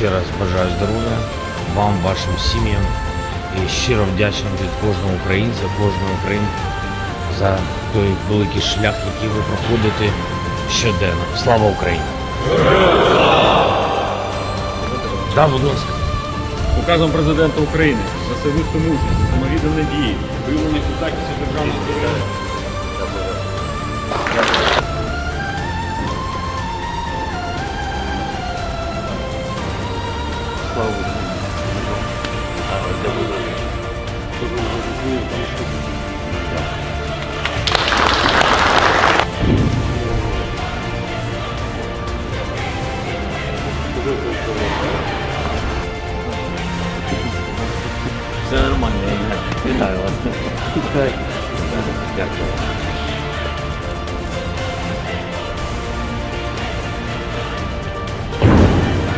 ще раз бажаю здоров'я вам, вашим сім'ям і щиро вдячний від кожного українця, кожної українки за той великий шлях, який ви проходите щоденно. Слава Україні! Да, будь ласка. Указом президента України за особисту мужність, самовіддані дії, виявлені у захисті 五十分钟，啊，这不就？就是我们中午刚吃的东西，就这样。就是说，现在没，